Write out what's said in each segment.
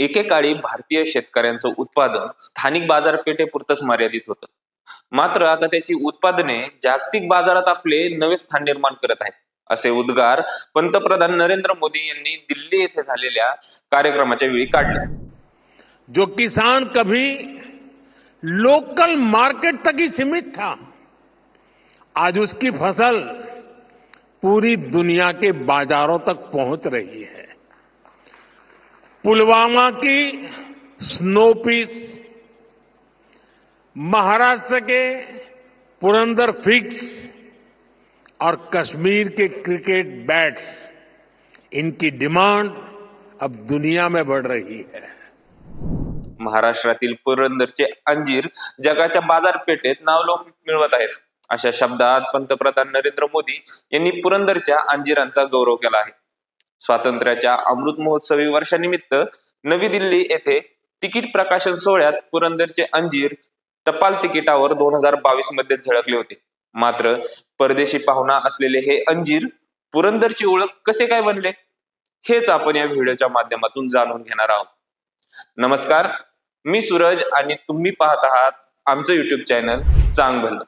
एकेकाळी भारतीय शेतकऱ्यांचं उत्पादन स्थानिक बाजारपेठेपुरतच मर्यादित होतं. मात्र आता त्याची उत्पादने जागतिक बाजारात आपले नवे स्थान निर्माण करत आहेत असे उद्गार पंतप्रधान नरेंद्र मोदी यांनी दिल्ली येथे झालेल्या कार्यक्रमाच्या वेळी काढले. जो किसान कभी लोकल मार्केट तक ही सीमित था आज उसकी फसल पूरी दुनिया के बाजारों तक पहुंच रही है। पुलवामा की स्नो पीस महाराष्ट्र के पुरंदर फिक्स और कश्मीर के क्रिकेट बैट्स इनकी डिमांड अब दुनिया में बढ़ रही है। महाराष्ट्रातील पुरंदरचे अंजीर जगाच्या बाजारपेठेत नावलौकिक मिळवत आहेत. अशा शब्दात पंतप्रधान नरेंद्र मोदी यांनी पुरंदरच्या अंजिरांचा गौरव केला आहे. स्वातंत्र्याच्या अमृत महोत्सवी वर्षानिमित्त नवी दिल्ली येथे तिकीट प्रकाशन सोहळ्यात पुरंदरचे अंजीर टपाल तिकिटावर दोन हजार बावीसमध्ये झळकले होते. मात्र परदेशी पाहुणा असलेले हे अंजीर पुरंदरची ओळख कसे काय बनले? हेच आपण या व्हिडिओच्या माध्यमातून जाणून घेणार आहोत. नमस्कार मी सूरज आणि तुम्ही पाहत आहात आमचं युट्यूब चॅनल चांग भलं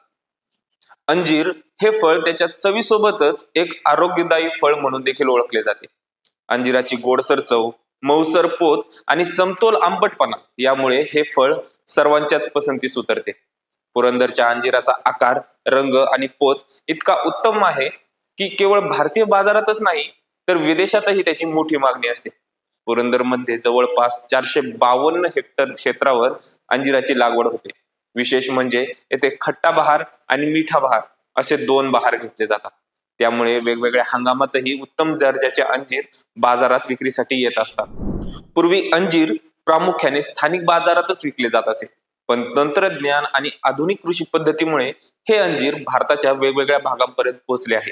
अंजीर हे फळ त्याच्या चवीसोबतच एक आरोग्यदायी फळ म्हणून देखील ओळखले जाते. अंजिराची गोडसर चव मऊसर पोत आणि समतोल आंबटपणा यामुळे हे फळ सर्वांच्याच पसंतीस उतरते पुरंदरच्या अंजिराचा आकार रंग आणि पोत इतका उत्तम आहे की केवळ भारतीय बाजारातच नाही तर विदेशातही त्याची मोठी मागणी असते. पुरंदरमध्ये जवळपास चारशे बावन्न हेक्टर क्षेत्रावर अंजिराची लागवड होते. विशेष म्हणजे येथे खट्टा बहार आणि मिठा बहार असे दोन बहार घेतले जातात. त्यामुळे वेगवेगळ्या हंगामातही उत्तम दर्जाचे अंजीर बाजारात विक्रीसाठी येत असतात. पूर्वी अंजीर प्रामुख्याने स्थानिक बाजारातच विकले जात असे. पण तंत्रज्ञान आणि आधुनिक कृषी पद्धतीमुळे हे अंजीर भारताच्या वेगवेगळ्या भागांपर्यंत पोहोचले आहे.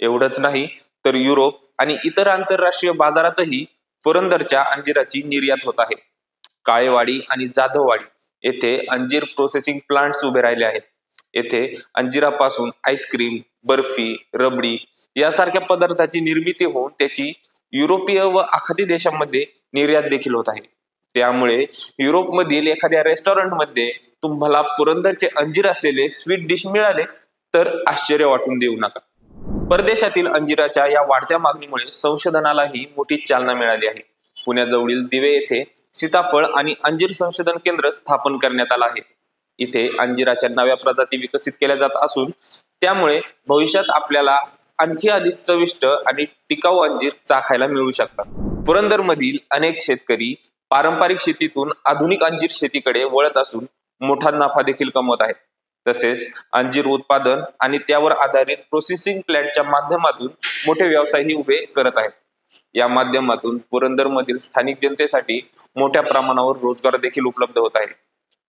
एवढंच नाही तर युरोप आणि इतर आंतरराष्ट्रीय बाजारातही पुरंदरच्या अंजिराची निर्यात होत आहे. काळेवाडी आणि जाधववाडी येथे अंजीर प्रोसेसिंग प्लांट्स उभे राहिले आहेत. येथे अंजिरापासून आईस्क्रीम बर्फी रबडी यासारख्या पदार्थाची निर्मिती होऊन त्याची युरोपीय व आखाती देशांमध्ये निर्यात देखील होत आहे. त्यामुळे युरोपमधील एखाद्या रेस्टॉरंटमध्ये तुम्हाला पुरंदरचे अंजीर असलेले स्वीट डिश मिळाले तर आश्चर्य वाटून देऊ नका. परदेशातील अंजिराच्या या वाढत्या मागणीमुळे संशोधनालाही मोठी चालना मिळाली आहे. पुण्याजवळील दिवे येथे सीताफळ आणि अंजीर संशोधन केंद्र स्थापन करण्यात आलं आहे. इथे अंजिराच्या नव्या प्रजाती विकसित केल्या जात असून त्यामुळे भविष्यात आपल्याला आणखी अधिक चविष्ट आणि टिकाऊ अंजीर चाखायला मिळू शकतात. पुरंदरमधील अनेक शेतकरी पारंपरिक शेतीतून आधुनिक अंजीर शेतीकडे वळत असून मोठा नफा देखील कमवत आहेत. तसेच अंजीर उत्पादन आणि त्यावर आधारित प्रोसेसिंग प्लॅन्टच्या माध्यमातून मोठे व्यवसायही उभे करत आहेत. या माध्यमातून पुरंदरमधील स्थानिक जनतेसाठी मोठ्या प्रमाणावर रोजगार देखील उपलब्ध होत आहे.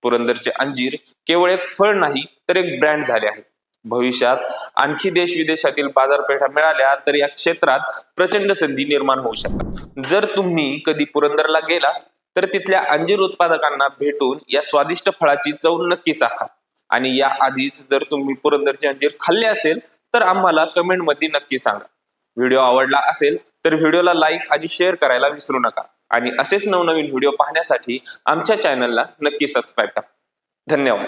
पुरंदरचे अंजीर केवळ एक फळ नाही तर एक ब्रँड झाले आहे भविष्यात आणखी देश विदेशातील बाजारपेठा मिळाल्या तर या क्षेत्रात प्रचंड संधी निर्माण होऊ शकतात. जर तुम्ही कधी पुरंदरला गेला तर तिथल्या अंजीर उत्पादकांना भेटून या स्वादिष्ट फळाची चव नक्की चाखा आणि या आधीच जर तुम्ही पुरंदरचे अंजीर खाल्ले असेल तर आम्हाला कमेंटमध्ये नक्की सांगा. व्हिडिओ आवडला असेल तर व्हिडिओला लाईक आणि शेअर करायला विसरू नका. आणि असेच नवनवीन व्हिडिओ पाहण्यासाठी आमच्या चॅनलला नक्की सबस्क्राईब करा. धन्यवाद.